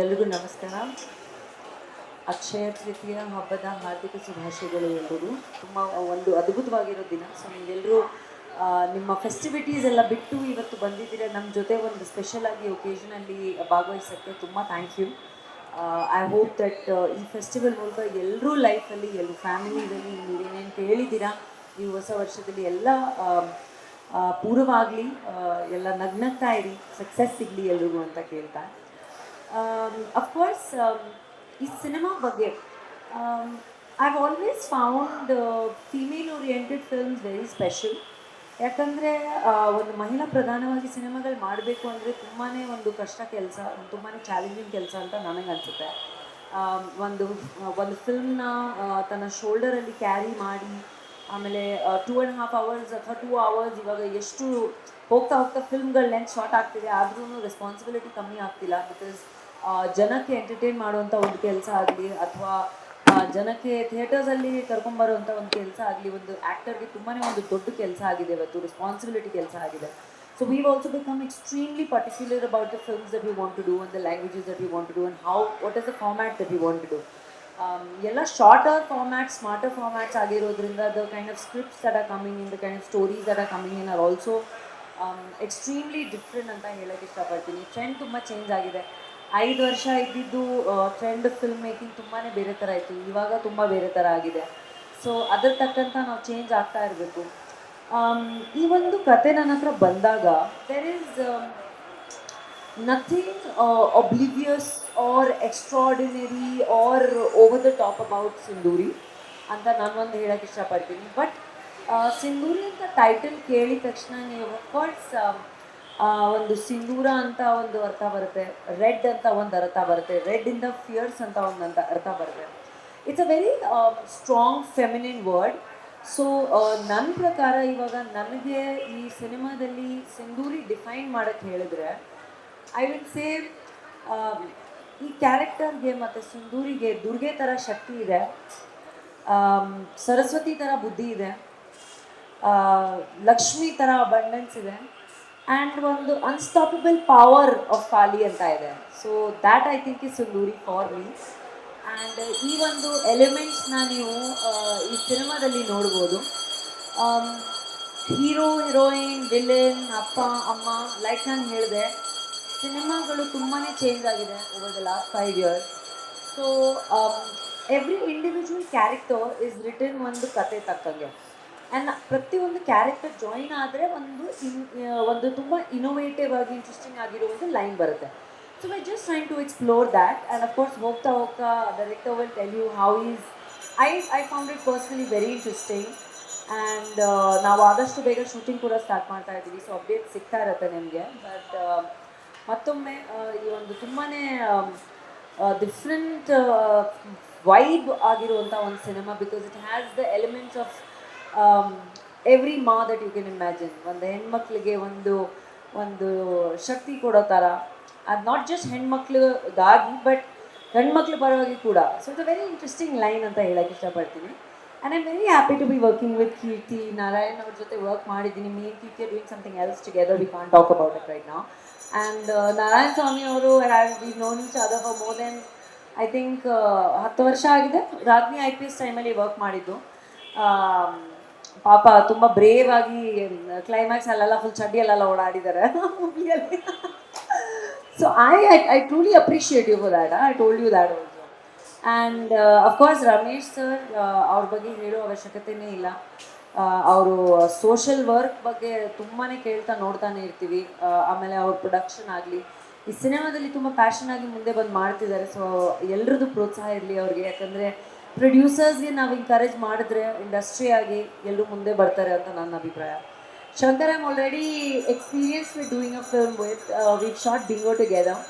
ಎಲ್ರಿಗೂ ನಮಸ್ಕಾರ. ಅಕ್ಷಯ ತೃತೀಯ ಹಬ್ಬದ ಹಾರ್ದಿಕ ಶುಭಾಶಯಗಳು ಎಲ್ರಿಗೂ ತುಂಬ ಒಂದು ಅದ್ಭುತವಾಗಿರೋ ದಿನ. ಸೊ ನೀವೆಲ್ಲರೂ ನಿಮ್ಮ ಫೆಸ್ಟಿವಿಟೀಸ್ ಎಲ್ಲ ಬಿಟ್ಟು ಇವತ್ತು ಬಂದಿದ್ದೀರಾ ನಮ್ಮ ಜೊತೆ ಒಂದು ಸ್ಪೆಷಲ್ ಆಗಿ ಒಕೇಶನಲ್ಲಿ ಭಾಗವಹಿಸೋಕ್ಕೆ ತುಂಬ thank you I hope that ಈ ಫೆಸ್ಟಿವಲ್ ಮೂಲಕ ಎಲ್ಲರೂ ಲೈಫಲ್ಲಿ ಎಲ್ಲರೂ ಫ್ಯಾಮಿಲಿಯಲ್ಲಿ ನೀವೇನೇನು ಕೇಳಿದ್ದೀರಾ, ಈ ಹೊಸ ವರ್ಷದಲ್ಲಿ ಎಲ್ಲ ಪೂರ್ವವಾಗಲಿ ಎಲ್ಲ ನಗ್ನಗ್ತಾ ಇರಿ ಸಕ್ಸಸ್ ಸಿಗಲಿ ಎಲ್ರಿಗೂ ಅಂತ ಕೇಳ್ತಾ. ಅಫ್ಕೋರ್ಸ್ ಈ ಸಿನಿಮಾ ಬಗ್ಗೆ I always found female oriented films very special ಯಾಕಂದರೆ ಒಂದು ಮಹಿಳಾ ಪ್ರಧಾನವಾಗಿ ಸಿನಿಮಾಗಳು ಮಾಡಬೇಕು ಅಂದರೆ ತುಂಬಾ ಒಂದು ಕಷ್ಟ ಕೆಲಸ ತುಂಬಾ ಚಾಲೆಂಜಿಂಗ್ ಕೆಲಸ ಅಂತ ನನಗೆ ಅನಿಸುತ್ತೆ. ಒಂದು ಒಂದು ಫಿಲ್ಮ್ನ ತನ್ನ ಶೋಲ್ಡರಲ್ಲಿ ಕ್ಯಾರಿ ಮಾಡಿ, ಆಮೇಲೆ ಟೂ ಆ್ಯಂಡ್ ಹಾಫ್ ಅವರ್ಸ್ ಅಥವಾ ಟೂ ಅವರ್ಸ್ ಇವಾಗ ಎಷ್ಟು ಹೋಗ್ತಾ ಹೋಗ್ತಾ ಫಿಲ್ಮ್ಗಳು ಲೆಂತ್ ಶಾರ್ಟ್ ಆಗ್ತಿದೆ ಆದ್ರೂ ರೆಸ್ಪಾನ್ಸಿಬಿಲಿಟಿ ಕಮ್ಮಿ ಆಗ್ತಿಲ್ಲ ಬಿಕಾಸ್ ಜನಕ್ಕೆ ಎಂಟರ್ಟೈನ್ ಮಾಡುವಂಥ ಒಂದು ಕೆಲಸ ಆಗಲಿ ಅಥವಾ ಜನಕ್ಕೆ ಥಿಯೇಟರ್ಸಲ್ಲಿ ಕರ್ಕೊಂಬರುವಂಥ ಒಂದು ಕೆಲಸ ಆಗಲಿ, ಒಂದು ಆ್ಯಕ್ಟರ್ಗೆ ತುಂಬಾ ಒಂದು ದೊಡ್ಡ ಕೆಲಸ ಆಗಿದೆ ಇವತ್ತು ರೆಸ್ಪಾನ್ಸಿಬಿಲಿಟಿ ಕೆಲಸ ಆಗಿದೆ. So we also become extremely particular about the films that we want to do and the languages that we want to do and how what is the format that we want to do ಎಲ್ಲ shorter format smarter formats ಆಗಿರೋದ್ರಿಂದ the kind of scripts that are coming in the kind of stories that are coming in are also extremely different ಅಂತ ಹೇಳೋಕ್ಕೆ ಇಷ್ಟಪಡ್ತೀನಿ. Trend ತುಂಬ change ಆಗಿದೆ. ಐದು ವರ್ಷ ಇದ್ದಿದ್ದು ಟ್ರೆಂಡ್ ಫಿಲ್ಮ್ ಮೇಕಿಂಗ್ ತುಂಬಾ ಬೇರೆ ಥರ ಇತ್ತು. ಇವಾಗ ತುಂಬ ಬೇರೆ ಥರ ಆಗಿದೆ. ಸೊ ಅದ್ರ ತಕ್ಕಂಥ ನಾವು ಚೇಂಜ್ ಆಗ್ತಾ ಇರಬೇಕು. ಈ ಒಂದು ಕತೆ ನನ್ನ ಹತ್ರ ಬಂದಾಗ there is nothing oblivious or extraordinary or over the top about Sindhoori ಅಂತ ನಾನು ಒಂದು ಹೇಳಕ್ಕೆ ಇಷ್ಟಪಡ್ತೀನಿ. ಬಟ್ ಸಿಂಧೂರಿ ಅಂತ ಟೈಟಲ್ ಕೇಳಿದ ತಕ್ಷಣ ನೀವು ಅಫ್ಕೋರ್ಸ್ ಒಂದು ಸಿಂಧೂರ ಅಂತ ಒಂದು ಅರ್ಥ ಬರುತ್ತೆ, ರೆಡ್ ಅಂತ ಒಂದು ಅರ್ಥ ಬರುತ್ತೆ, ರೆಡ್ ಇನ್ ದ ಫಿಯರ್ಸ್ ಅಂತ ಒಂದು ಅಂತ ಅರ್ಥ ಬರುತ್ತೆ. It's a very strong feminine word so ನನ್ನ ಪ್ರಕಾರ ಇವಾಗ ನನಗೆ ಈ ಸಿನಿಮಾದಲ್ಲಿ ಸಿಂಧೂರಿ ಡಿಫೈನ್ ಮಾಡೋಕ್ಕೆ ಹೇಳಿದ್ರೆ ಐ ವಿಲ್ ಸೇ ಈ ಕ್ಯಾರೆಕ್ಟರ್ಗೆ ಮತ್ತು ಸಿಂಧೂರಿಗೆ ದುರ್ಗೆ ಥರ ಶಕ್ತಿ ಇದೆ ಸರಸ್ವತಿ ಥರ ಬುದ್ಧಿ ಇದೆ ಲಕ್ಷ್ಮಿ ಥರ ಅಬಂಡೆನ್ಸ್ ಇದೆ. ಆ್ಯಂಡ್ ಒಂದು ಅನ್ಸ್ಟಾಪಬಲ್ ಪವರ್ ಆಫ್ ಕಾಲಿ ಅಂತ ಇದೆ. So that I think is ಲೂರಿ for me and ಈ ಒಂದು ಎಲಿಮೆಂಟ್ಸ್ನ ನೀವು ಆ, ಈ ಸಿನಿಮಾದಲ್ಲಿ ನೋಡ್ಬೋದು. ಹೀರೋ ಹೀರೋಯಿನ್ ವಿಲನ್ ಅಪ್ಪ ಅಮ್ಮ ಲೈಕ್ ನಾನು ಹೇಳಿದೆ ಸಿನಿಮಾಗಳು ತುಂಬಾ ಚೇಂಜ್ ಆಗಿದೆ over the last five years so every individual character is return ಒಂದು ಕತೆ ತಕ್ಕಂಗೆ. ಆ್ಯಂಡ್ ಪ್ರತಿಯೊಂದು ಕ್ಯಾರೆಕ್ಟರ್ ಜಾಯಿನ್ ಆದರೆ ಒಂದು ಇನ್ ಒಂದು ತುಂಬ ಇನೋವೇಟಿವ್ ಆಗಿ ಇಂಟ್ರೆಸ್ಟಿಂಗ್ ಆಗಿರೋ ಒಂದು ಲೈನ್ ಬರುತ್ತೆ. So I just trying to explore that and of course ಹೋಗ್ತಾ ಹೋಗ್ತಾ director will tell you how is I I found it personally very interesting and ನಾವು ಆದಷ್ಟು ಬೇಗ ಶೂಟಿಂಗ್ ಕೂಡ ಸ್ಟಾರ್ಟ್ ಮಾಡ್ತಾ ಇದ್ದೀವಿ. ಸೊ ಅಪ್ಡೇಟ್ ಸಿಗ್ತಾ ಇರುತ್ತೆ ನಿಮಗೆ. ಬಟ್ ಮತ್ತೊಮ್ಮೆ ಈ ಒಂದು ತುಂಬಾ ಡಿಫ್ರೆಂಟ್ ವೈಬ್ ಆಗಿರುವಂಥ ಒಂದು cinema because it has the elements of every ಮಾ ದಟ್ ಯು ಕ್ಯಾನ್ ಇಮ್ಯಾಜಿನ್ ಒಂದು ಹೆಣ್ಮಕ್ಳಿಗೆ ಒಂದು ಒಂದು ಶಕ್ತಿ ಕೊಡೋ ಥರ ಅದು ನಾಟ್ ಜಸ್ಟ್ ಹೆಣ್ಮಕ್ಳಿಗಾಗಿ ಬಟ್ ಗಂಡ್ಮಕ್ಳ ಪರವಾಗಿ ಕೂಡ. So it's a very interesting line ಅಂತ ಹೇಳೋಕ್ಕೆ ಇಷ್ಟಪಡ್ತೀನಿ. And I'm very happy to be working with Keerthi Narayan ಅವ್ರ ಜೊತೆ ವರ್ಕ್ ಮಾಡಿದ್ದೀನಿ. Me Keerthi doing something else together we can talk about it right ನಾವು ಆ್ಯಂಡ್ ನಾರಾಯಣ ಸ್ವಾಮಿ ಅವರು we known each other for more than I think ಹತ್ತು ವರ್ಷ ಆಗಿದೆ. Rajni I P S ಟೈಮಲ್ಲಿ work ಮಾಡಿದ್ದು. ಆಮ್, ಪಾಪ ತುಂಬ ಬ್ರೇವ್ ಆಗಿ ಕ್ಲೈಮ್ಯಾಕ್ಸ್ ಅಲ್ಲೆಲ್ಲ ಫುಲ್ ಚಡ್ಡಿಯಲ್ಲೆಲ್ಲ ಓಡಾಡಿದ್ದಾರೆ so I I truly appreciate you for that I told you that also and of course Ramesh sir ಅವ್ರ ಬಗ್ಗೆ ಹೇಳೋ ಅವಶ್ಯಕತೆನೇ ಇಲ್ಲ. ಅವರು ಸೋಷಲ್ ವರ್ಕ್ ಬಗ್ಗೆ ತುಂಬಾ ಕೇಳ್ತಾ ನೋಡ್ತಾನೆ ಇರ್ತೀವಿ. ಆಮೇಲೆ ಅವ್ರ ಪ್ರೊಡಕ್ಷನ್ ಆಗಲಿ, ಈ ಸಿನಿಮಾದಲ್ಲಿ ತುಂಬ ಪ್ಯಾಷನ್ ಆಗಿ ಮುಂದೆ ಬಂದು ಮಾಡ್ತಿದ್ದಾರೆ. ಸೊ ಎಲ್ರದ್ದು ಪ್ರೋತ್ಸಾಹ ಇರಲಿ ಅವ್ರಿಗೆ. ಯಾಕಂದರೆ ಪ್ರೊಡ್ಯೂಸರ್ಸ್ಗೆ ನಾವು ಎನ್ಕರೇಜ್ ಮಾಡಿದ್ರೆ ಇಂಡಸ್ಟ್ರಿ ಎಲ್ಲರೂ ಮುಂದೆ ಬರ್ತಾರೆ ಅಂತ ನನ್ನ ಅಭಿಪ್ರಾಯ. Shankar I'm already experience with doing a film with we shot Bingo together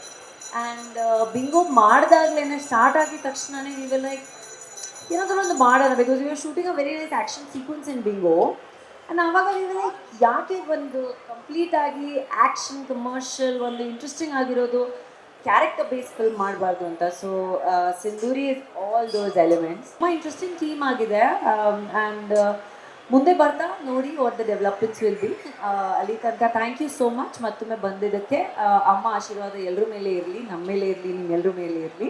and Bingo ಮಾಡಿದಾಗಲೇ start ಆಗಿದ ತಕ್ಷಣವೇ ನೀವು ಲೈಕ್ ಏನಾದರೂ ಒಂದು ಮಾಡೋಣ. Because you are shooting a very nice action sequence in Bingo and ಆವಾಗ ಲೈಕ್ ಯಾಕೆ ಒಂದು ಕಂಪ್ಲೀಟ್ ಆಗಿ ಆ್ಯಕ್ಷನ್ ಕಮರ್ಷಿಯಲ್ ಒಂದು ಇಂಟ್ರೆಸ್ಟಿಂಗ್ ಆಗಿರೋದು ಕ್ಯಾರೆಕ್ಟರ್ ಬೇಸ್ ಫಿಲ್ಮ್ ಮಾಡಬಾರ್ದು ಅಂತ. So Sindhoori is all those elements ತುಂಬ ಇಂಟ್ರೆಸ್ಟಿಂಗ್ ಥೀಮ್ ಆಗಿದೆ. ಆ್ಯಂಡ್ ಮುಂದೆ ಬರ್ತಾ ನೋಡಿ what the developments will be ಅಲ್ಲಿ ತನಕ ಥ್ಯಾಂಕ್ ಯು ಸೋ ಮಚ್ ಮತ್ತೊಮ್ಮೆ ಬಂದಿದ್ದಕ್ಕೆ ಅಮ್ಮ ಆಶೀರ್ವಾದ ಎಲ್ಲರ ಮೇಲೆ ಇರಲಿ ನಮ್ಮ ಮೇಲೆ ಇರಲಿ ನಿಮ್ಮೆಲ್ಲರ ಮೇಲೆ ಇರಲಿ.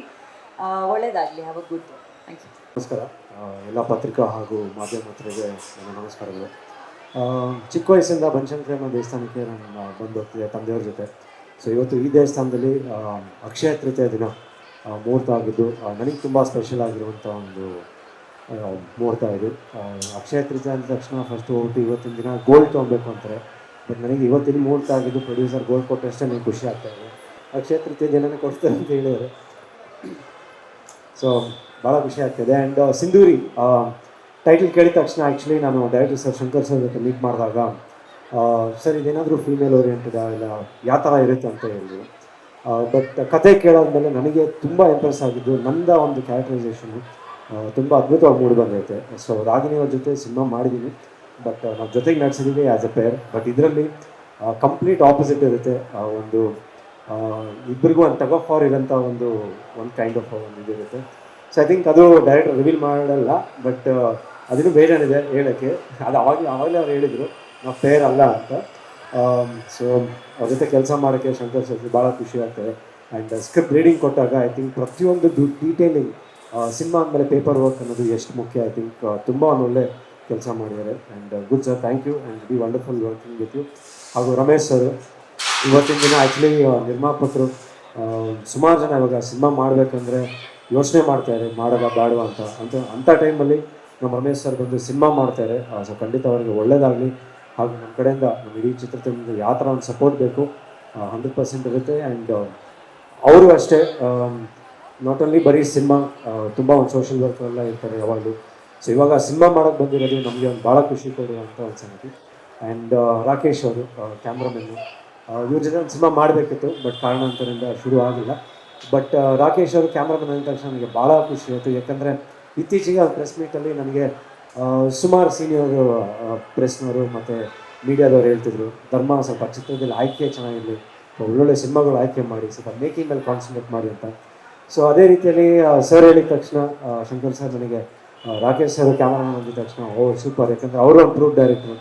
ಒಳ್ಳೇದಾಗಲಿ. Have a good thank you ನಮಸ್ಕಾರ. ಆ, ಎಲ್ಲ ಪತ್ರಿಕಾ ಹಾಗೂ ಮಾಧ್ಯಮ ನನ್ನ ನಮಸ್ಕಾರಗಳು. ಚಿಕ್ಕ ವಯಸ್ಸಿಂದ ಬನಶಂಕರಮ್ಮ ದೇವಸ್ಥಾನಕ್ಕೆ ನಾನು ಬಂದು ಹೋಗ್ತಿದ್ದೆ ತಂದೆಯವ್ರ ಜೊತೆ. ಸೊ ಇವತ್ತು ಈ ದೇವಸ್ಥಾನದಲ್ಲಿ ಅಕ್ಷಯ ತೃತೀಯ ದಿನ ಮುಹೂರ್ತ ಆಗಿದ್ದು ನನಗೆ ತುಂಬ ಸ್ಪೆಷಲ್ ಆಗಿರುವಂಥ ಒಂದು ಮುಹೂರ್ತ ಇದು. ಅಕ್ಷಯ ತೃತೀಯ ಅಂದ ತಕ್ಷಣ ಫಸ್ಟ್ ಹೋಗ್ಬಿಟ್ಟು ಇವತ್ತಿನ ದಿನ ಗೋಲ್ಡ್ ತೊಗೊಬೇಕು ಅಂತಾರೆ. ಬಟ್ ನನಗೆ ಇವತ್ತಿನ ಮುಹೂರ್ತ ಆಗಿದ್ದು ಪ್ರೊಡ್ಯೂಸರ್ ಗೋಲ್ಡ್ ಕೊಟ್ಟಷ್ಟೇ ನನಗೆ ಖುಷಿ ಆಗ್ತಾ ಇದೆ. ಅಕ್ಷಯ ತೃತೀಯ ದಿನನೇ ಕೊಡ್ತಾರೆ ಅಂತ ಹೇಳಿದ್ದಾರೆ. ಸೊ ಭಾಳ ಖುಷಿ ಆಗ್ತಿದೆ. ಆ್ಯಂಡ್ ಸಿಂಧೂರಿ ಟೈಟಲ್ ಕೇಳಿದ ತಕ್ಷಣ ಆ್ಯಕ್ಚುಲಿ ನಾನು ಡೈರೆಕ್ಟರ್ ಸರ್ ಶಂಕರ್ ಸರ್ ಜೊತೆ ಮೀಟ್ ಮಾಡಿದಾಗ ಸರ್, ಇದೇನಾದರೂ ಫೀಮೇಲ್ ಓರಿಯೆಂಟೆಡ್ ಇಲ್ಲ, ಯಾವ ಥರ ಇರುತ್ತೆ ಅಂತ ಹೇಳಿದ್ರು ಬಟ್ ಕತೆ ಕೇಳಾದ್ಮೇಲೆ ನನಗೆ ತುಂಬ ಇಂಪ್ರೆಸ್ ಆಗಿದ್ದು ನಂದ ಒಂದು ಕ್ಯಾರೆಕ್ಟರೈಸೇಷನು ತುಂಬ ಅದ್ಭುತವಾಗಿ ಮೂಡಿ ಬಂದೈತೆ. ಸೊ ರಾಗಿಣಿ ಅವ್ರ ಜೊತೆ ಸಿನಿಮಾ ಮಾಡಿದ್ದೀನಿ ಬಟ್ ನಾವು ಜೊತೆಗೆ ನಡೆಸಿದ್ದೀವಿ ಆ್ಯಸ್ ಅ ಪೇರ್ ಬಟ್ ಇದರಲ್ಲಿ ಕಂಪ್ಲೀಟ್ ಆಪೋಸಿಟ್ ಇರುತ್ತೆ ಒಂದು ಇಬ್ಬರಿಗೂ ಒಂದು ಆಫ್ ಫಾರ್ ಇರೋಂಥ ಒಂದು ಒಂದು ಕೈಂಡ್ ಆಫ್ ಒಂದು ಇದಿರುತ್ತೆ ಸೊ ಐ ಥಿಂಕ್ ಅದು ಡೈರೆಕ್ಟ್ ರಿವೀಲ್ ಮಾಡಲ್ಲ ಬಟ್ ಅದನ್ನು ಬೇಜಾನಿದೆ ಹೇಳೋಕ್ಕೆ. ಅದು ಅವಾಗ ಆವಾಗಲೇ ಅವ್ರು ಹೇಳಿದರು. ಫೇರ್ ಅಲ್ಲ ಅಂತ. ಸೊ ಅವ್ರ ಜೊತೆ ಕೆಲಸ ಮಾಡೋಕ್ಕೆ ಶಂಕರ್ ಶೆಟ್ಟಿ ಭಾಳ ಖುಷಿ ಆಗ್ತದೆ. ಆ್ಯಂಡ್ ಸ್ಕ್ರಿಪ್ಟ್ ರೀಡಿಂಗ್ ಕೊಟ್ಟಾಗ ಐ ಥಿಂಕ್ ಪ್ರತಿಯೊಂದು ಡೀಟೇಲಿಂಗ್ ಸಿನಿಮಾ ಅಂದಮೇಲೆ ಪೇಪರ್ ವರ್ಕ್ ಅನ್ನೋದು ಎಷ್ಟು ಮುಖ್ಯ ಐ ಥಿಂಕ್ ತುಂಬ ಒಳ್ಳೆ ಕೆಲಸ ಮಾಡಿದ್ದಾರೆ and good sir thank you and be wonderful working with you ಹಾಗೂ ರಮೇಶ್ ಸರ್ ಇವತ್ತಿನ ದಿನ ಆ್ಯಕ್ಚುಲಿ ನಿರ್ಮಾಪಕರು ಸುಮಾರು ಜನ ಇವಾಗ ಸಿನಿಮಾ ಮಾಡಬೇಕಂದ್ರೆ ಯೋಚನೆ ಮಾಡ್ತಾರೆ ಮಾಡೋದ ಬೇಡವಾ ಅಂತ. ಅಂತ ಅಂಥ ಟೈಮಲ್ಲಿ ನಮ್ಮ ರಮೇಶ್ ಸರ್ ಬಂದು ಸಿನಿಮಾ ಮಾಡ್ತಾರೆ ಸೊ ಖಂಡಿತ ಅವರಿಗೆ ಒಳ್ಳೇದಾಗಲಿ. ಹಾಗೂ ನಮ್ಮ ಕಡೆಯಿಂದ ನಮ್ಮ ಇಡೀ ಚಿತ್ರತಂಡದ ಯಾವ ಥರ ಒಂದು ಸಪೋರ್ಟ್ ಬೇಕು ಹಂಡ್ರೆಡ್ ಪರ್ಸೆಂಟ್ ಇರುತ್ತೆ ಆ್ಯಂಡ್ ಅವರು ಅಷ್ಟೇ ನಾಟ್ ಓನ್ಲಿ ಬರೀ ಸಿನಿಮಾ ತುಂಬ ಒಂದು ಸೋಷಿಯಲ್ ವರ್ಕ್ ಎಲ್ಲ ಇರ್ತಾರೆ ಯಾವಾಗಲೂ. ಸೊ ಇವಾಗ ಸಿನಿಮಾ ಮಾಡೋಕ್ಕೆ ಬಂದಿರೋದು ನಮಗೆ ಒಂದು ಭಾಳ ಖುಷಿ ಕೊಡುವಂಥ ಒಂದು ಸಂಗತಿ. ಆ್ಯಂಡ್ ರಾಕೇಶ್ ಅವರು ಕ್ಯಾಮ್ರಾಮನ್ನು ಇವ್ರ ಜೊತೆ ಒಂದು ಸಿನಿಮಾ ಮಾಡಬೇಕಿತ್ತು ಬಟ್ ಕಾರಣಾಂತರದಿಂದ ಶುರು ಆಗಿಲ್ಲ. ಬಟ್ ರಾಕೇಶ್ ಅವರು ಕ್ಯಾಮ್ರಾಮನ್ ಅಂದ ತಕ್ಷಣ ನನಗೆ ಭಾಳ ಖುಷಿ ಆಯಿತು. ಯಾಕಂದರೆ ಇತ್ತೀಚೆಗೆ ಪ್ರೆಸ್ ಮೀಟಲ್ಲಿ ನನಗೆ ಸುಮಾರು ಸೀನಿಯರ್ ಪ್ರೆಸ್ನವರು ಮತ್ತು ಮೀಡಿಯಾದವ್ರು ಹೇಳ್ತಿದ್ರು, ಧರ್ಮ ಸ್ವಲ್ಪ ಚಿತ್ರದಲ್ಲಿ ಆಯ್ಕೆ ಚೆನ್ನಾಗಿರಲಿ, ಒಳ್ಳೊಳ್ಳೆ ಸಿನಿಮಾಗಳು ಆಯ್ಕೆ ಮಾಡಿ, ಸ್ವಲ್ಪ ಮೇಕಿಂಗ್ ಮೇಲೆ ಕಾನ್ಸಂಟ್ರೇಟ್ ಮಾಡಿ ಅಂತ. ಸೊ ಅದೇ ರೀತಿಯಲ್ಲಿ ಸರ್ ಹೇಳಿದ ತಕ್ಷಣ ಶಂಕರ್ ಸರ್ ನನಗೆ ರಾಕೇಶ್ ಸರ್ ಕ್ಯಾಮ್ರಾಮನ್ ಬಂದಿದ ತಕ್ಷಣ, ಓ ಸೂಪರ್ ಯಾಕಂದರೆ ಅವರು ಒಂದು ಪ್ರೂಫ್ ಡೈರೆಕ್ಟ್ರು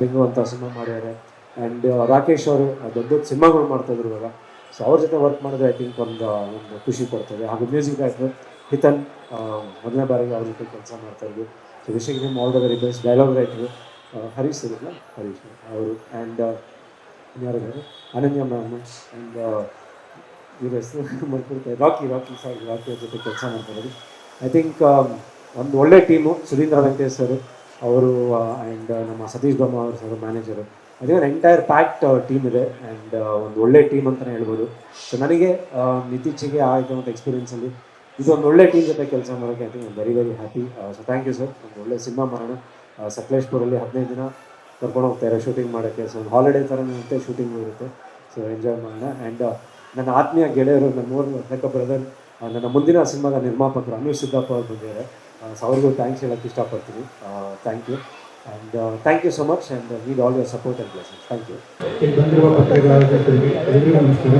ಬೆಂಗು ಅಂತ ಸಿನಿಮಾ ಮಾಡ್ಯಾರೆ ಆ್ಯಂಡ್ ರಾಕೇಶ್ ಅವರು ದೊಡ್ಡ ದೊಡ್ಡ ಸಿನಿಮಾಗಳು ಮಾಡ್ತಾಯಿದ್ರು ಇವಾಗ. ಸೊ ಅವ್ರ ಜೊತೆ ವರ್ಕ್ ಮಾಡಿದ್ರೆ ಐ ಥಿಂಕ್ ಒಂದು ಒಂದು ಖುಷಿ ಕೊಡ್ತದೆ. ಹಾಗೂ ಮ್ಯೂಸಿಕ್ ಆಯಿತು ಹಿತನ್ ಮೊದಲನೇ ಬಾರಿಗೆ ಅವ್ರ ಜೊತೆ ಕೆಲಸ ಮಾಡ್ತಾಯಿದ್ರು so wishing him all the very best dialogue writer Harish ಇರಲ್ಲ ಹರೀಶ್ ಅವರು. ಆ್ಯಂಡ್ ಯಾರಿದ್ದಾರೆ ಅನನ್ಯ ಮ್ಯಾಮ್ ಆ್ಯಂಡ್ ಇವ್ರ ಹೆಸರು ಮರ್ಕೊಳ್ತಾರೆ ರಾಕಿ ರಾಕಿ ಸರ್ ರಾಕಿ ಅವ್ರ ಜೊತೆ ಕೆಲಸ ಮಾಡ್ತಾಯಿರೋದು ಐ ಥಿಂಕ್ ಒಂದು ಒಳ್ಳೆ ಟೀಮು ಸುಧೀಂದ್ರ ವೆಂಕಟೇಶ್ ಸರ್ ಅವರು ಆ್ಯಂಡ್ ನಮ್ಮ ಸತೀಶ್ ಬೊಮ್ಮ ಅವರು ಸರ್ ಮ್ಯಾನೇಜರು ಅದೇ ಎಂಟೈರ್ ಪ್ಯಾಕ್ಟ್ ಟೀಮ್ ಇದೆ. ಆ್ಯಂಡ್ ಒಂದು ಒಳ್ಳೆ ಟೀಮ್ ಅಂತಲೇ ಹೇಳ್ಬೋದು. ಸೊ ನನಗೆ ಇತ್ತೀಚೆಗೆ ಆಗಿರೋ ಒಂದು ಎಕ್ಸ್ಪೀರಿಯನ್ಸಲ್ಲಿ ಇದು ಒಂದು ಒಳ್ಳೆ ಟೀಮ್ ಜೊತೆ ಕೆಲಸ ಮಾಡೋಕ್ಕೆ I think very very happy so thank you sir ಒಂದು ಒಳ್ಳೆ ಸಿನಿಮಾ ಮಾಡೋಣ. ಆ, ಸಕಲೇಶ್ಪುರಲ್ಲಿ ಹದಿನೈದು ದಿನ ಕರ್ಕೊಂಡು ಹೋಗ್ತಾರೆ ಶೂಟಿಂಗ್ ಮಾಡೋಕ್ಕೆ. ಸೊ ಒಂದು ಹಾಲಿಡೇ ಥರನೇ ಇರುತ್ತೆ ಶೂಟಿಂಗ್ ಇರುತ್ತೆ. ಸೊ ಎಂಜಾಯ್ ಮಾಡೋಣ. ಆ್ಯಂಡ್ ನನ್ನ ಆತ್ಮೀಯ ಗೆಳೆಯರು ನನ್ನ ಮೂರು ಲೆಕ್ಕ ಬ್ರದರ್ ನನ್ನ ಮುಂದಿನ ಸಿನಿಮಾದ ನಿರ್ಮಾಪಕರು ಅನು ಸಿದ್ದಪ್ಪ ಅವ್ರು ಬಂದಿದ್ದಾರೆ. ಸೊ ಅವ್ರಿಗೂ ಥ್ಯಾಂಕ್ಸ್ ಹೇಳೋಕ್ಕೆ ಇಷ್ಟಪಡ್ತೀನಿ. Thank you and thank you so much and need all your support and blessing thank you ಇಲ್ಲಿ ಬಂದಿರುವ ಪತ್ರಿಕೆಗಳಿಗೆ ಎಲ್ಲರಿಗೂ ನಮಸ್ಕಾರ.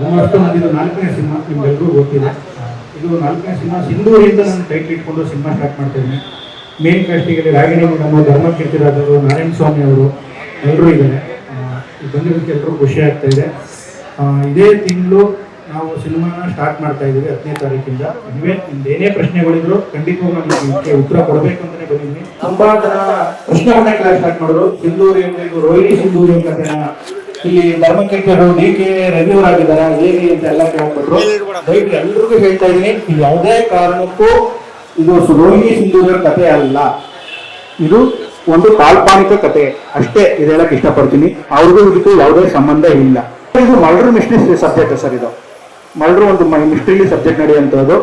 ಮೂವತ್ತು ಮಂದಿದು ನಾಲ್ಕನೇ ಸಿನಿಮಾ ನಿಮ್ಗೆಲ್ರಿಗೂ ಗೊತ್ತಿದೆ. ಇದು ನಾಲ್ಕನೇ ಸಿನಿಮಾ ಸಿಂಧೂರಿಂದ ನಾನು ಟೈಟ್ ಇಟ್ಕೊಂಡು ಸಿನಿಮಾ ಸ್ಟಾರ್ಟ್ ಮಾಡ್ತಿದ್ದೀನಿ. ಮೇನ್ ಕಾಸ್ಟಿಗೆ ರಾಗಿಣಿ ಮೇಡಮ್ ಧರ್ಮ ಕೀರ್ತಿರಾಜರು ನಾರಾಯಣ ಸ್ವಾಮಿ ಅವರು ಎಲ್ಲರೂ ಇದ್ದಾರೆ. ಬಂದಿರೋದಕ್ಕೆ ಎಲ್ಲರೂ ಖುಷಿ ಆಗ್ತಾ ಇದೆ. ಇದೇ ತಿಂಗಳು ನಾವು ಸಿನಿಮಾನ ಸ್ಟಾರ್ಟ್ ಮಾಡ್ತಾ ಇದ್ದೀವಿ ಹತ್ತನೇ ತಾರೀಕಿಂದ. ನೀವೇ ನಿಮ್ದು ಏನೇ ಪ್ರಶ್ನೆಗಳಿದ್ರು ಖಂಡಿತವಾಗ್ಲೂ ನಿಮಗೆ ಉತ್ತರ ಕೊಡಬೇಕು ಅಂತಾನೆ ಬಂದಿದ್ದೀನಿ. ತುಂಬಾ ಜನ ಪ್ರಶ್ನೆಗಳನ್ನ ಕ್ಲಾಸ್ ಸ್ಟಾರ್ಟ್ ಮಾಡಿದ್ರು. ಸಿಂಧೂರಿ ಎಂಬುದು ರೋಹಿಣಿ ಸಿಂಧೂರಿ ಎಂಬ ಇಲ್ಲಿ ಧರ್ಮಕ್ಕೆ ಡಿ ಕೆ ರವಿಯವರು ಆಗಿದ್ದಾರೆ ಹೇಗೆ ಅಂತ ಎಲ್ಲ ಕೇಳ್ಬಿಟ್ರು ದಯವಿಟ್ಟು ಎಲ್ರಿಗೂ ಹೇಳ್ತಾ ಇದ್ದೀನಿ ಇದು ಯಾವುದೇ ಕಾರಣಕ್ಕೂ ಇದು ರೋಹಿಣಿ ಸಿಂಧೂರಿಯವ್ರ ಕಥೆ ಅಲ್ಲ. ಇದು ಒಂದು ಕಾಲ್ಪನಿಕ ಕತೆ. ಅಷ್ಟೇ ಇದೆಲ್ಲಕ್ಕೆ ಇಷ್ಟಪಡ್ತೀನಿ. ಅವ್ರಿಗೂ ಇದಕ್ಕೂ ಯಾವುದೇ ಸಂಬಂಧ ಇಲ್ಲ. ಇದು ಮರ್ಡರ್ ಮಿಸ್ಟ್ರಿ ಸಬ್ಜೆಕ್ಟ್ ಸರ್ ಇದು. ಮಲ್ಡ್ರ್ ಒಂದು ಮಿಸ್ಟ್ರಿಲಿ ಸಬ್ಜೆಕ್ಟ್ ನಡೆಯುವಂಥದ್ದು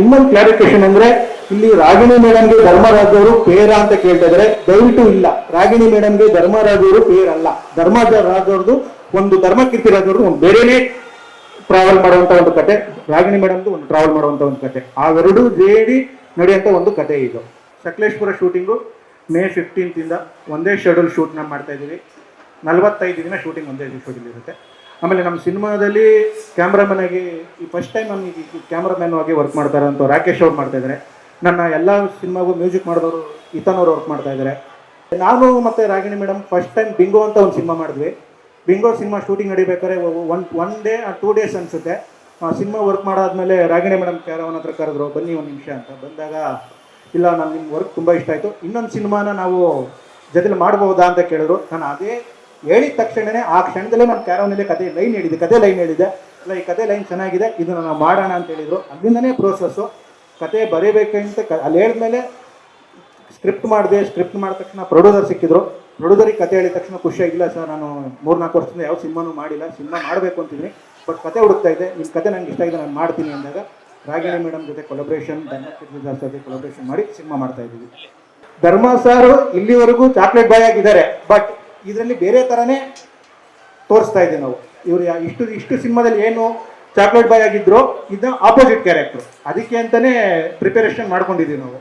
ಇನ್ನೊಂದು ಕ್ಲಾರಿಫಿಕೇಶನ್ ಅಂದ್ರೆ, ಇಲ್ಲಿ ರಾಗಿಣಿ ಮೇಡಮ್ಗೆ ಧರ್ಮರಾಜವರು ಪೇರ ಅಂತ ಕೇಳ್ತಾ ಇದ್ದಾರೆ ದಯವಿಟ್ಟು ಇಲ್ಲ. ರಾಗಿಣಿ ಮೇಡಮ್ಗೆ ಧರ್ಮರಾಜವರು ಪೇರ್ ಅಲ್ಲ. ಧರ್ಮರಾಜ್ ಅವ್ರದ್ದು ಒಂದು ಧರ್ಮ ಕೀರ್ತಿ ಅವ್ರದ್ದು ಒಂದು ಬೇರೆನೇ ಟ್ರಾವೆಲ್ ಮಾಡುವಂತ ಒಂದು ಕತೆ. ರಾಗಿಣಿ ಮೇಡಮ್ದು ಒಂದು ಟ್ರಾವೆಲ್ ಮಾಡುವಂತ ಒಂದು ಕತೆ. ಅವೆರಡು ಜೇಡಿ ನಡೆಯುವಂತ ಒಂದು ಕತೆ ಇದು. ಸಕಲೇಶ್ಪುರ ಶೂಟಿಂಗು ಮೇ ಫಿಫ್ಟೀನ್ತ್ ಇಂದ ಒಂದೇ ಶೆಡ್ಯೂಲ್ ಶೂಟ್ನ ಮಾಡ್ತಾ ಇದ್ದೀವಿ. ನಲವತ್ತೈದು ದಿನ ಶೂಟಿಂಗ್ ಒಂದೇ ಶೂಟಿಂಗ್ ಇರುತ್ತೆ. ಆಮೇಲೆ ನಮ್ಮ ಸಿನಿಮಾದಲ್ಲಿ ಕ್ಯಾಮ್ರಾಮನ್ ಆಗಿ, ಈ ಫಸ್ಟ್ ಟೈಮ್ ನಾನು ಈ ಕ್ಯಾಮ್ರಾಮನ್ ಆಗಿ ವರ್ಕ್ ಮಾಡ್ತಾರೆ ಅಂತ ರಾಕೇಶ್ ಅವ್ರು ಮಾಡ್ತಾ ಇದ್ದಾರೆ. ನನ್ನ ಎಲ್ಲ ಸಿನಿಮಾಗೂ ಮ್ಯೂಸಿಕ್ ಮಾಡಿದವರು ಈತನ್ ಅವ್ರು ವರ್ಕ್ ಮಾಡ್ತಾ ಇದ್ದಾರೆ. ನಾನು ಮತ್ತು Ragini madam first time Bingo ಅಂತ ಒಂದು ಸಿನಿಮಾ ಮಾಡಿದ್ವಿ. Bingo cinema shooting ನಡಿಬೇಕಾದ್ರೆ one one day two days ಅನಿಸುತ್ತೆ. ಸಿನಿಮಾ ವರ್ಕ್ ಮಾಡಾದ್ಮೇಲೆ ರಾಗಿಣಿ ಮೇಡಮ್ ಕ್ಯಾರವನ್ ಹತ್ರ ಕರೆದ್ರು, ಬನ್ನಿ ಒಂದು ನಿಮಿಷ ಅಂತ. ಬಂದಾಗ, ಇಲ್ಲ ನಾನು ನಿಮ್ಮ ವರ್ಕ್ ತುಂಬ ಇಷ್ಟ ಆಯಿತು. ಇನ್ನೊಂದು ಸಿನಿಮಾನ ನಾವು ಜೊತೆಲಿ ಮಾಡ್ಬೋದಾ? ಅಂತ ಕೇಳಿದ್ರು. ನಾನು ಅದೇ ಹೇಳಿದ ತಕ್ಷಣನೇ ಆ ಕ್ಷಣದಲ್ಲೇ ನಾನು ಕ್ಯಾರವನಲ್ಲಿ ಕತೆ ಲೈನ್ ಹೇಳಿದೆ, ಕತೆ ಲೈನ್ ಹೇಳಿದೆ. ಅಲ್ಲ, ಈ ಕತೆ ಲೈನ್ ಚೆನ್ನಾಗಿದೆ, ಇದನ್ನು ನಾವು ಮಾಡೋಣ ಅಂತ ಹೇಳಿದರು. ಅಲ್ಲಿಂದನೇ ಪ್ರೋಸೆಸ್ಸು ಕತೆ ಬರೀಬೇಕಂತ ಕ, ಅಲ್ಲಿ ಹೇಳಿದ್ಮೇಲೆ ಸ್ಕ್ರಿಪ್ಟ್ ಮಾಡಿದೆ ಸ್ಕ್ರಿಪ್ಟ್ ಮಾಡಿದ ತಕ್ಷಣ ಪ್ರೊಡ್ಯೂಸರ್ ಸಿಕ್ಕಿದ್ರು. ಪ್ರೊಡ್ಯೂಸರಿಗೆ ಕತೆ ಹೇಳಿದ ತಕ್ಷಣ ಖುಷಿಯಾಗಿಲ್ಲ ಸರ್, ನಾನು ಮೂರ್ನಾಲ್ಕು ವರ್ಷದಿಂದ ಯಾವ ಸಿನಿಮಾನೂ ಮಾಡಿಲ್ಲ, ಸಿನಿಮಾ ಮಾಡಬೇಕು ಅಂತಿದ್ದೀನಿ. ಬಟ್ ಕತೆ ಹುಡುಕ್ತಾ ಇದ್ದೆ. ನಿಮ್ಮ ಕತೆ ನನಗೆ ಇಷ್ಟ ಆಗಿದೆ, ನಾನು ಮಾಡ್ತೀನಿ ಅಂದಾಗ ರಾಗಿಣಿ ಮೇಡಮ್ ಜೊತೆ ಕೊಲಬ್ರೇಷನ್ ಧರ್ಮ ಜೊತೆ ಕೊಲಬ್ರೇಷನ್ ಮಾಡಿ ಸಿನಿಮಾ ಮಾಡ್ತಾ ಇದ್ದೀವಿ. ಧರ್ಮ ಸಾರು ಇಲ್ಲಿವರೆಗೂ ಚಾಕ್ಲೇಟ್ ಬಾಯ್ ಆಗಿದ್ದಾರೆ. ಬಟ್ ಇದರಲ್ಲಿ ಬೇರೆ ಥರನೇ ತೋರಿಸ್ತಾ ಇದ್ದೀವಿ ನಾವು. ಇವರು ಇಷ್ಟು ಇಷ್ಟು ಸಿನಿಮಾದಲ್ಲಿ ಏನು ಚಾಕ್ಲೇಟ್ ಬಾಯ್ ಆಗಿದ್ರು ಇದನ್ನ ಆಪೋಸಿಟ್ ಕ್ಯಾರೆಕ್ಟರ್ ಅದಕ್ಕೆ ಅಂತಲೇ ಪ್ರಿಪರೇಷನ್ ಮಾಡ್ಕೊಂಡಿದ್ದೀವಿ ನಾವು.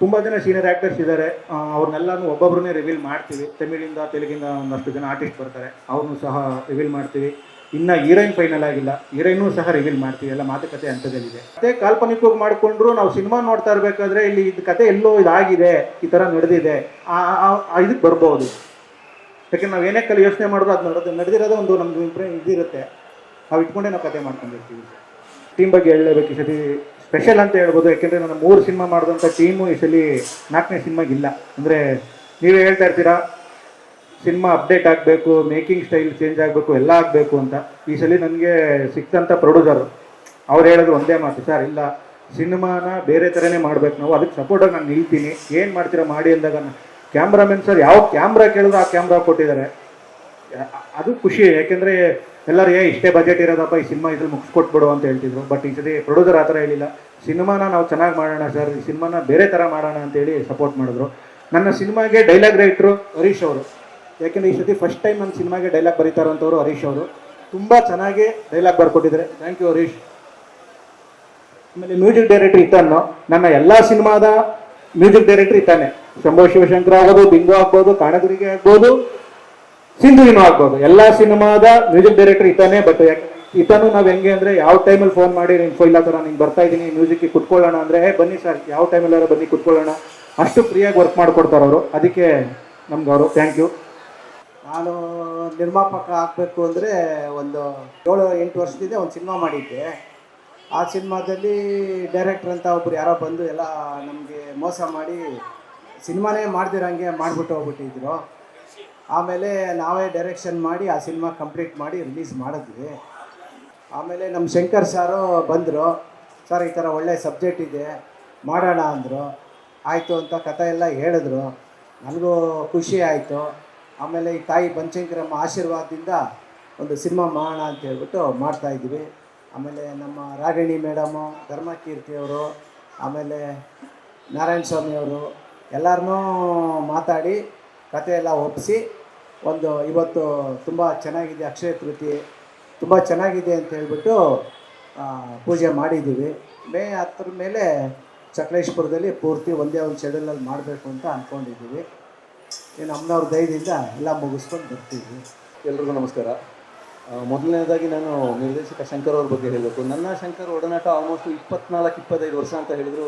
ತುಂಬ ಜನ ಸೀನಿಯರ್ ಆ್ಯಕ್ಟರ್ಸ್ ಇದ್ದಾರೆ ಅವ್ರನ್ನೆಲ್ಲನೂ ಒಬ್ಬೊಬ್ಬರನ್ನೇ ರಿವೀಲ್ ಮಾಡ್ತೀವಿ. ತಮಿಳಿಂದ, ತೆಲುಗಿಂದ ಒಂದಷ್ಟು ಜನ ಆರ್ಟಿಸ್ಟ್ ಬರ್ತಾರೆ. ಅವ್ರನ್ನೂ ಸಹ ರಿವೀಲ್ ಮಾಡ್ತೀವಿ. ಇನ್ನು ಹೀರೋಯಿನ್ ಫೈನಲ್ ಆಗಿಲ್ಲ. ಹೀರೋಯಿನೂ ಸಹ ರಿವೀಲ್ ಮಾಡ್ತೀವಿ. ಎಲ್ಲ ಮಾತುಕತೆ ಹಂತದಲ್ಲಿದೆ. ಅದೇ ಕಾಲ್ಪನಿಕವಾಗಿ ಮಾಡಿಕೊಂಡ್ರು ನಾವು ಸಿನಿಮಾ ನೋಡ್ತಾ ಇರಬೇಕಾದ್ರೆ ಇಲ್ಲಿ ಇದು ಕತೆ ಎಲ್ಲೋ ಇದಾಗಿದೆ. ಈ ಥರ ನಡೆದಿದೆ. ಇದಕ್ಕೆ ಬರ್ಬೋದು. ಯಾಕೆಂದ್ರೆ ನಾವು ಏನೇ ಕಲಿ ಯೋಚನೆ ಮಾಡೋದು ಅದು ನಡೆದು, ನಡೆದಿರೋದೇ ಒಂದು ನಮ್ಮದು ಇಂಪ್ರೆ ಇದಿರುತ್ತೆ. ನಾವು ಇಟ್ಕೊಂಡೇ ನಾವು ಕತೆ ಮಾಡ್ಕೊಂಡಿರ್ತೀವಿ. ಟೀಮ್ ಬಗ್ಗೆ ಹೇಳಲೇಬೇಕು ಈ ಸತಿ. ಸ್ಪೆಷಲ್ ಅಂತ ಹೇಳ್ಬೋದು, ಯಾಕೆಂದರೆ ನನ್ನ ಮೂರು ಸಿನಿಮಾ ಮಾಡಿದಂಥ ಟೀಮು ಈ ಸಲ ನಾಲ್ಕನೇ ಸಿನಿಮಾಗಿಲ್ಲ ಅಂದರೆ ನೀವೇ ಹೇಳ್ತಾ ಇರ್ತೀರಾ, ಸಿನಿಮಾ ಅಪ್ಡೇಟ್ ಆಗಬೇಕು ಮೇಕಿಂಗ್ ಸ್ಟೈಲ್ ಚೇಂಜ್ ಆಗಬೇಕು, ಎಲ್ಲ ಆಗಬೇಕು ಅಂತ. ಈ ಸಲ ನನಗೆ ಸಿಕ್ತಂಥ ಪ್ರೊಡ್ಯೂಸರು ಅವ್ರು ಹೇಳಿದ್ರು ಒಂದೇ ಮಾತು, ಸರ್, ಇಲ್ಲ, ಸಿನಿಮಾನ ಬೇರೆ ಥರನೇ ಮಾಡ್ಬೇಕು. ನಾವು ಅದಕ್ಕೆ ಸಪೋರ್ಟಾಗಿ ನಾನು ನಿಲ್ತೀನಿ. ಏನು ಮಾಡ್ತೀರಾ, ಮಾಡಿ ಅಂದಾಗ ಕ್ಯಾಮ್ರಾಮನ್ ಸರ್ ಯಾವ ಕ್ಯಾಮ್ರಾ ಕೇಳಿದ್ರು ಆ ಕ್ಯಾಮ್ರಾ ಕೊಟ್ಟಿದ್ದಾರೆ. ಅದು ಖುಷಿ, ಯಾಕೆಂದರೆ ಎಲ್ಲರೂ, ಏ, ಇಷ್ಟೇ ಬಜೆಟ್ ಇರೋದಪ್ಪ, ಈ ಸಿನಿಮಾ ಇದ್ರಲ್ಲಿ ಮುಗಿಸ್ಕೊಟ್ಬಿಡು ಅಂತ ಹೇಳ್ತಿದ್ರು. ಬಟ್ ಈ ಸತಿ ಪ್ರೊಡ್ಯೂಸರ್ ಆ ಥರ ಹೇಳಿಲ್ಲ. ಸಿನಿಮಾನ ನಾವು ಚೆನ್ನಾಗಿ ಮಾಡೋಣ ಸರ್ ಈ ಸಿನಿಮಾನ ಬೇರೆ ಥರ ಮಾಡೋಣ ಅಂತೇಳಿ ಸಪೋರ್ಟ್ ಮಾಡಿದ್ರು. ನನ್ನ ಸಿನಿಮಾಗೆ ಡೈಲಾಗ್ ರೈಟ್ರು ಹರೀಶ್ ಅವರು. ಯಾಕೆಂದರೆ ಈ ಸತಿ ಫಸ್ಟ್ ಟೈಮ್ ನನ್ನ ಸಿನಿಮಾಗೆ ಡೈಲಾಗ್ ಬರೀತಾರಂಥವ್ರು ಹರೀಶ್ ಅವರು. ತುಂಬ ಚೆನ್ನಾಗಿ ಡೈಲಾಗ್ ಬರ್ಕೊಟ್ಟಿದ್ದಾರೆ. Thank you Harish. ಆಮೇಲೆ ಮ್ಯೂಸಿಕ್ ಡೈರೆಕ್ಟರ್ ಇತ್ತನ್ನು, ನನ್ನ ಎಲ್ಲ ಸಿನಿಮಾದ ಮ್ಯೂಸಿಕ್ ಡೈರೆಕ್ಟರ್ ಇದ್ದಾನೆ. ಶಂಭೋ ಶಿವಶಂಕರ್ ಆಗ್ಬೋದು ಬಿಂಗು ಆಗ್ಬೋದು ಕಾಣಗುರಿಗೆ ಆಗ್ಬೋದು ಸಿಂಧುವಿನೂ ಆಗ್ಬೋದು. ಎಲ್ಲ ಸಿನಿಮಾದ ಮ್ಯೂಸಿಕ್ ಡೈರೆಕ್ಟರ್ ಇದ್ದಾನೆ ಬಟ್ ಇತಾನು ನಾವು ಹೆಂಗೆ ಅಂದ್ರೆ ಯಾವ ಟೈಮಲ್ಲಿ ಫೋನ್ ಮಾಡಿ ನೀನು ಇಲ್ಲ ಥರ ನಿಂಗೆ ಬರ್ತಾ ಇದ್ದೀನಿ ಮ್ಯೂಸಿಕ್ ಕುತ್ಕೊಳ್ಳೋಣ ಅಂದ್ರೆ "ಏ, ಬನ್ನಿ ಸರ್ ಯಾವ ಟೈಮಲ್ಲಾರ ಬನ್ನಿ ಕುತ್ಕೊಳ್ಳೋಣ. ಅಷ್ಟು ಫ್ರೀಯಾಗಿ ವರ್ಕ್ ಮಾಡ್ಕೊಡ್ತಾರೆ ಅವರು. ಅದಕ್ಕೆ ನಮ್ಗೆ ಅವರು ಥ್ಯಾಂಕ್ ಯು ನಾನು ನಿರ್ಮಾಪಕ ಆಗಬೇಕು ಅಂದರೆ ಒಂದು ಏಳು ಎಂಟು ವರ್ಷದಿಂದ ಒಂದು ಸಿನಿಮಾ ಮಾಡಿದ್ದೆ. ಆ ಸಿನಿಮಾದಲ್ಲಿ ಡೈರೆಕ್ಟ್ರ್ ಅಂತ ಒಬ್ರು ಯಾರೋ ಬಂದು ಎಲ್ಲ ನಮಗೆ ಮೋಸ ಮಾಡಿ ಸಿನಿಮಾನೇ ಮಾಡ್ದಿರಂಗೆ ಮಾಡಿಬಿಟ್ಟು ಹೋಗ್ಬಿಟ್ಟಿದ್ರು. ಆಮೇಲೆ ನಾವೇ ಡೈರೆಕ್ಷನ್ ಮಾಡಿ ಆ ಸಿನಿಮಾ ಕಂಪ್ಲೀಟ್ ಮಾಡಿ ರಿಲೀಸ್ ಮಾಡಿದ್ವಿ. ಆಮೇಲೆ ನಮ್ಮ ಶಂಕರ್ ಸಾರು ಬಂದರು, ಸರ್, ಈ ಥರ ಒಳ್ಳೆ ಸಬ್ಜೆಕ್ಟ್ ಇದೆ, ಮಾಡೋಣ ಅಂದರು. ಆಯಿತು ಅಂತ ಕಥೆ ಎಲ್ಲ ಹೇಳಿದ್ರು. ನನಗೂ ಖುಷಿ ಆಯಿತು. ಆಮೇಲೆ ಈ ತಾಯಿ ಬನಶಂಕರಮ್ಮ ಆಶೀರ್ವಾದದಿಂದ ಒಂದು ಸಿನಿಮಾ ಮಾಡೋಣ ಅಂತ ಹೇಳ್ಬಿಟ್ಟು ಮಾಡ್ತಾಯಿದ್ವಿ ಆಮೇಲೆ ನಮ್ಮ ರಾಗಿಣಿ ಮೇಡಮು, ಧರ್ಮಕೀರ್ತಿ ಅವರು, ಆಮೇಲೆ ನಾರಾಯಣ ಸ್ವಾಮಿಯವರು ಎಲ್ಲರನ್ನೂ ಮಾತಾಡಿ ಕತೆ ಎಲ್ಲ ಒಪ್ಪಿಸಿ ಒಂದು ಇವತ್ತು ತುಂಬ ಚೆನ್ನಾಗಿದೆ ಅಕ್ಷಯ ತೃತೀಯ, ತುಂಬ ಚೆನ್ನಾಗಿದೆ ಅಂತ ಹೇಳ್ಬಿಟ್ಟು ಪೂಜೆ ಮಾಡಿದ್ದೀವಿ. ಮೇ ಹತ್ತರ ಮೇಲೆ ಸಕಲೇಶ್ಪುರದಲ್ಲಿ ಪೂರ್ತಿ ಒಂದೇ ಒಂದು ಶೆಡ್ಯೂಲಲ್ಲಿ ಮಾಡಬೇಕು ಅಂತ ಅಂದ್ಕೊಂಡಿದ್ದೀವಿ ಇನ್ನು ಅಮ್ಮನವ್ರ ದಯದಿಂದ ಎಲ್ಲ ಮುಗಿಸ್ಕೊಂಡು ಬರ್ತೀವಿ. ಎಲ್ರಿಗೂ ನಮಸ್ಕಾರ. ಮೊದಲನೇದಾಗಿ ನಾನು ನಿರ್ದೇಶಕ ಶಂಕರ್ ಅವ್ರ ಬಗ್ಗೆ ಹೇಳಬೇಕು. ನನ್ನ ಶಂಕರ್ ಒಡನಾಟ ಆಲ್ಮೋಸ್ಟ್ ಇಪ್ಪತ್ನಾಲ್ಕು, ಇಪ್ಪತ್ತೈದು ವರ್ಷ ಅಂತ ಹೇಳಿದ್ರು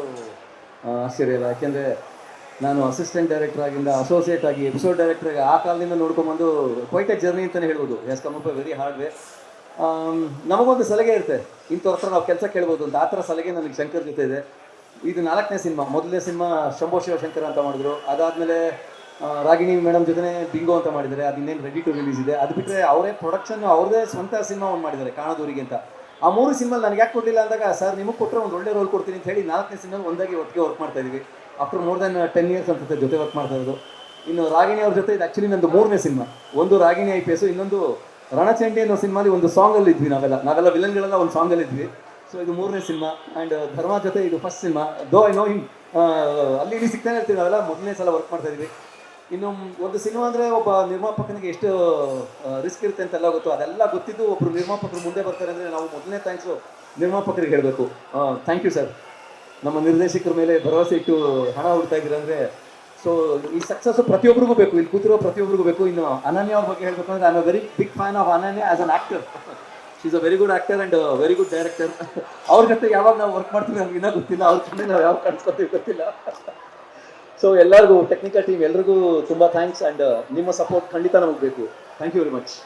ಆಶ್ಚರ್ಯ ಇಲ್ಲ ಯಾಕೆಂದರೆ ನಾನು ಅಸಿಸ್ಟೆಂಟ್ ಡೈರೆಕ್ಟರ್ ಆಗಿಂದ ಅಸೋಸಿಯೇಟ್ ಆಗಿ ಎಪಿಸೋಡ್ ಡೈರೆಕ್ಟರ್ ಆಗಿ ಆ ಕಾಲದಿಂದ ನೋಡ್ಕೊಂಬಂದು ಕ್ವೈಟ್ ಎ ಜರ್ನಿ ಅಂತಲೇ ಹೇಳ್ಬೋದು. As come up very hard way ನಮಗೊಂದು ಸಲಹೆ ಇರುತ್ತೆ. ಇಂಥವ್ರ ಹತ್ರ ನಾವು ಕೆಲಸ ಕೇಳ್ಬೋದು ಅಂತ. ಆ ಥರ ಸಲಹೆ ನನಗೆ ಶಂಕರ್ ಜೊತೆ ಇದೆ. ಇದು ನಾಲ್ಕನೇ ಸಿನಿಮಾ. ಮೊದಲನೇ ಸಿನಿಮಾ ಶಂಭೋ ಶಿವಶಂಕರ್ ಅಂತ ಮಾಡಿದ್ರು. ಅದಾದಮೇಲೆ ರಾಗಿಣಿ ಮೇಡಮ್ ಜೊತೆ ಬಿಂಗೋ ಅಂತ ಮಾಡಿದ್ದಾರೆ. ಅದು ಇನ್ನೇನು ರೆಡಿ ಟು ರಿಲೀಸ್ ಇದೆ. ಅದು ಬಿಟ್ಟರೆ ಅವರೇ ಪ್ರೊಡಕ್ಷನ್ ಅವ್ರದೇ ಸ್ವಂತ ಸಿನಿಮಾ ಒಂದು ಮಾಡಿದ್ದಾರೆ ಕಾಣದೂರಿಗೆ ಅಂತ. ಆ ಮೂರು ಸಿನಿಮಾ ನನಗೆ ಯಾಕೆ ಕೊಡಲಿಲ್ಲ ಅಂದಾಗ, ಸರ್, ನಿಮಗೆ ಕೊಟ್ಟರೆ ಒಂದು ಒಳ್ಳೆ ರೋಲ್ ಕೊಡ್ತೀನಿ ಅಂತ ಹೇಳಿ ನಾಲ್ಕನೇ ಸಿನಿಮಾ ಒಂದಾಗಿ ಒಟ್ಟಿಗೆ ವರ್ಕ್ ಮಾಡ್ತಾ ಇದೀವಿ. After more than ten years ಅನ್ಸುತ್ತೆ ಜೊತೆ ವರ್ಕ್ ಮಾಡ್ತಾ ಇರೋದು. ಇನ್ನು ರಾಗಿಣಿ ಅವ್ರ ಜೊತೆ ಇದು ಆ್ಯಕ್ಚುಲಿ ನಂದು ಮೂರನೇ ಸಿನಿಮಾ ಒಂದು ರಾಗಿಣಿ ಐ ಪಿ ಇನ್ನೊಂದು ರಣಚಂಡಿ ಅನ್ನೋ ಸಿನಿಮಾಲಿ ಒಂದು ಸಾಂಗಲ್ಲಿ ಇದ್ವಿ ನಾವೆಲ್ಲ. ನಾವೆಲ್ಲ ವಿಲನ್ಗಳೆಲ್ಲ ಒಂದು ಸಾಂಗಲ್ಲಿ ಇದ್ವಿ. ಸೊ ಇದು ಮೂರನೇ ಸಿನಿಮಾ ಆ್ಯಂಡ್ ಧರ್ಮ ಜೊತೆ ಇದು first cinema though I know him ಅಲ್ಲಿ ಇಲ್ಲಿ ಸಿಗ್ತಾನೆ ಇರ್ತೀವಿ ನಾವೆಲ್ಲ. ಮೊದಲನೇ ಸಲ ವರ್ಕ್ ಮಾಡ್ತಾ ಇದೀವಿ. ಇನ್ನು ಒಂದು ಸಿನಿಮಾ ಅಂದರೆ ಒಬ್ಬ ನಿರ್ಮಾಪಕನಿಗೆ ಎಷ್ಟು ರಿಸ್ಕ್ ಇರುತ್ತೆ ಅಂತೆಲ್ಲ ಗೊತ್ತು. ಅದೆಲ್ಲ ಗೊತ್ತಿದ್ದು ಒಬ್ಬರು ನಿರ್ಮಾಪಕರು ಮುಂದೆ ಬರ್ತಾರೆ ಅಂದರೆ ನಾವು ಮೊದಲನೇ ಥ್ಯಾಂಕ್ಸು ನಿರ್ಮಾಪಕರಿಗೆ ಹೇಳಬೇಕು. ಥ್ಯಾಂಕ್ ಯು ಸರ್ ನಮ್ಮ ನಿರ್ದೇಶಕರ ಮೇಲೆ ಭರವಸೆ ಇಟ್ಟು ಹಣ ಹುಡ್ತಾ ಇದ್ದೀರ ಅಂದರೆ ಸೊ ಈ ಸಕ್ಸಸ್ ಪ್ರತಿಯೊಬ್ಬರಿಗೂ ಬೇಕು. ಇಲ್ಲಿ ಕೂತಿರೋ ಪ್ರತಿಯೊಬ್ಬರಿಗೂ ಬೇಕು. ಇನ್ನು ಅನನ್ಯ ಬಗ್ಗೆ ಹೇಳಬೇಕು ಅಂದರೆ I very big fan of Ananya as an actor she's a very good actor and very good director ಅವ್ರ ಜೊತೆ ಯಾವಾಗ ನಾವು ವರ್ಕ್ ಮಾಡ್ತೀವಿ ನಮ್ಗೆ ಇನ್ನೂ ಗೊತ್ತಿಲ್ಲ. ಅವ್ರ ಕಡೆ ನಾವು ಯಾವಾಗ ಕಾಣಿಸ್ಕೊತೀವಿ ಗೊತ್ತಿಲ್ಲ. ಸೊ ಎಲ್ಲರಿಗೂ ಟೆಕ್ನಿಕಲ್ ಟೀಮ್ ಎಲ್ರಿಗೂ ತುಂಬ ಥ್ಯಾಂಕ್ಸ್ ಆ್ಯಂಡ್ ನಿಮ್ಮ ಸಪೋರ್ಟ್ ಖಂಡಿತ ನಮಗೆ ಬೇಕು. Thank you very much